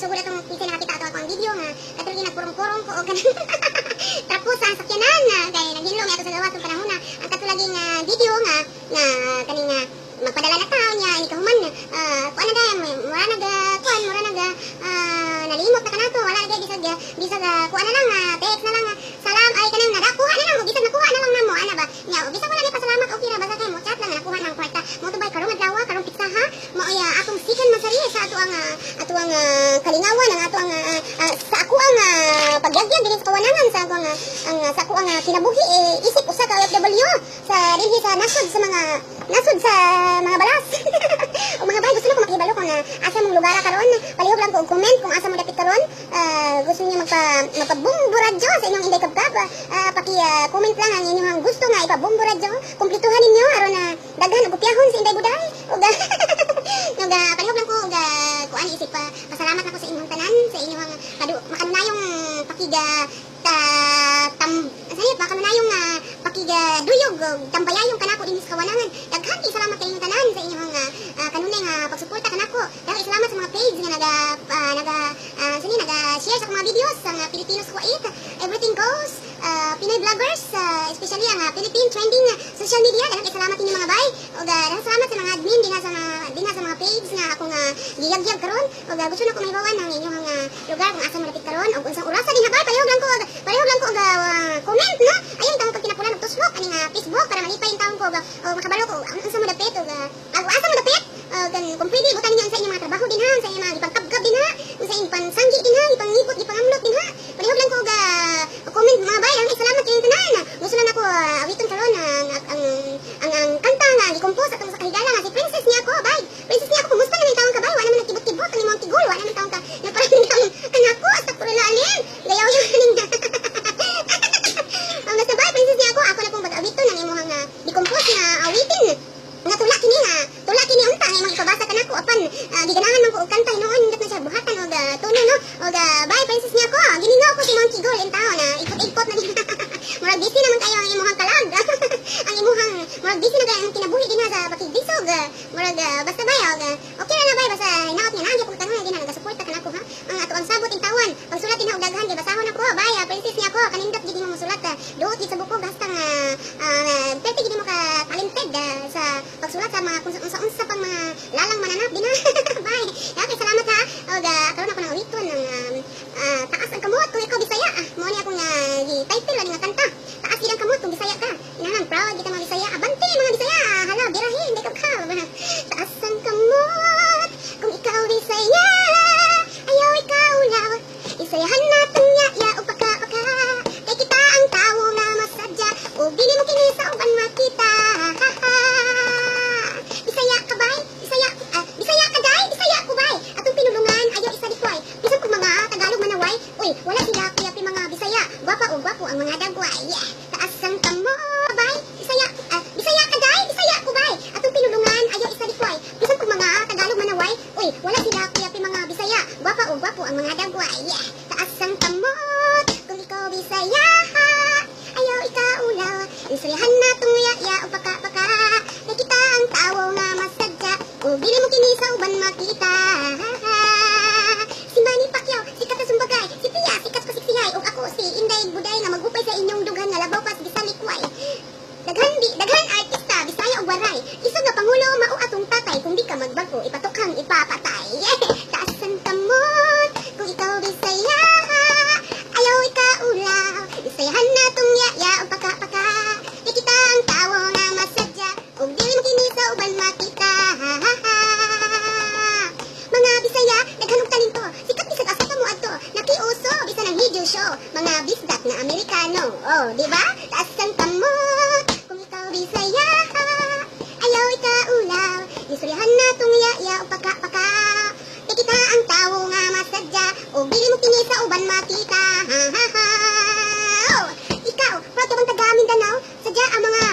sugod atong kinsa nakakita ato akong video ah, nga katong ginagpurong-purong ko og kanang tapos ah. ang sakyanan nga kay naghinlo nga ato sa gawas panahon na ang katulagi nga ah, video nga nga kaning magpadala na tao niya ini kahuman uh, kuan na dayon mura nag kuan mura nag uh, nalimot na kanato wala lagi bisag bisag uh, kuan na lang ang uh, ato ang uh, kalingawan ang ato uh, uh, sa ako ang uh, pagyagyan dinhi sa kawanangan sa ako ang uh, ang uh, sa ako ang uh, kinabuhi eh, isip usa ka OFW sa dinhi sa nasod sa mga nasod sa mga balas. O mga bay gusto na ko makibalo kung uh, asa mong lugar karon? Palihog lang ko og comment kung asa mo dapit karon. Uh, gusto niyo magpa magpabumburadyo sa inyong inday kabkab uh, paki uh, comment lang ang inyong gusto nga ipabumburadyo. Kumpletuhan ninyo aron na daghan og kopyahon sa inday buday. Ug uh, ug uh, palihog lang ko ug uh, kuan isip pa pasalamat ako sa inyong tanan sa inyong kadu makanayong pakiga ta tam sayo pa kanayong uh, pakiga duyog ug tambayayong kanako dinhi sa kawanangan. Daghan kay salamat kay inyong tanan sa inyong uh, kanunay nga pagsuporta kanako daghan salamat sa mga page nga naga uh, naga uh, sini naga share sa mga videos sa mga Pilipinos Kuwait. Everything goes uh, Pinoy vloggers uh, especially ang uh, Philippine trending uh, social media. Daghan kay salamat ninyo mga bay. Ug uh, daghan salamat sa mga admin dinha sa mga dinha sa mga page nga akong uh, giyagyag karon. Ug gusto na ko mahibawan ang inyong uh, lugar kung asa mo karon. Ug unsang orasa din habay palihog lang ko ug palihog lang ko ug uh, comment no ayun tawag pag kinapunan og tusmok aning uh, Facebook para malipay yung taong ko ug uh, makabalo ko ang unsa mo dapit ug uh, ag asa mo dapit uh, kan kung pwede butan niyo sa inyong mga trabaho din ha? Sa inyong mga ipagkabkab din ha? Sa inyong pansanggi din ha? Ipangibot ipangamlot din ha palihog lang ko ug uh, comment mga bay lang salamat kayong tanan gusto na nako uh, awiton karon ang ang ang ang, ang kanta nga gi-compose atong sa kahigala nga si princess niya ako bay princess niya ako kumusta naman taong ka bay wala naman kibot-kibot ang imong tigol wala naman taong ka na parang ang anako sa kurulanin gayaw yung kaning ang nasa bay princess niya ako ako na pong pag-awiton ang imong nga gi-compose nga awitin nga tula kini nga tula kini unta nga imong ipabasa kanako apan uh, giganahan man ko og kanta hinuon hindot na siya buhatan og uh, uh, bye princess niya ko giningaw ko si Monkey Girl in tao na ikot-ikot na din. Murag busy naman kayo ang imong kalag ang imong murag busy na kayo ang kinabuhi din sa pakigdisog uh, murag uh, basta bay uh, okay ra na bay basta hinaot niya nangyay kung tanong din nagasupport ka kanako ha. Ang ato ang sabot in tawan pagsulat din og daghan basahon ako bay uh, princess niya ko kanindot gid mo musulat uh, duot sa buko basta nga uh, pwede gid mo ka talented uh, sa pagsulat sa mga kung unsa-unsa pang mga lalang mananap din ha. Gwapa o gwapo ang mga dagway. Taas ang kamo, bay? Bisaya, ah, Bisaya ka day? Bisaya ko bay? Atong pinulungan, ayaw isa dikway. Bisan kung mga Tagalog manaway, uy, wala sila kuya pi mga Bisaya. Gwapa o gwapo ang mga dagway. Taas ang kamot, kung ikaw Bisaya, ayaw ikaulaw. Isurihan na tong ya o paka paka. Kay kita ang tawo nga masadya. O dili mo kini sa uban makita. Si Manny Pacquiao, sikat na sumbagay. Si Pia, sikat ko siksiyay. O ako si Inday Buday nga magupay sa inyong dughan nga labaw pas gisalikway. Daghan di, daghan artista, Bisaya o Waray. Isog nga pangulo mao atong tatay kung di ka magbago ipatukhang ipapatay. Taasan ka kung ikaw Bisaya. Ayaw ikaulaw. Bisayahan na tong yaya o paka paka. Kay kita ang tawo nga masadya. O dili mo kini sa uban makita. Mga Bisaya, daghan og talento. Sikat bisag asa ka mo adto. Nakiuso bisan ang video show. Mga bisdak na Amerikano. Oh, di ba? Taasan ka mo kung ikaw Bisaya. Isurihan na tungyaya o pagkapaka Tikita ang tao nga masadya O bili mo tingi sa uban makita Ha ha ha. Oh, Ikaw, proto bang taga Mindanao? Sadya ang mga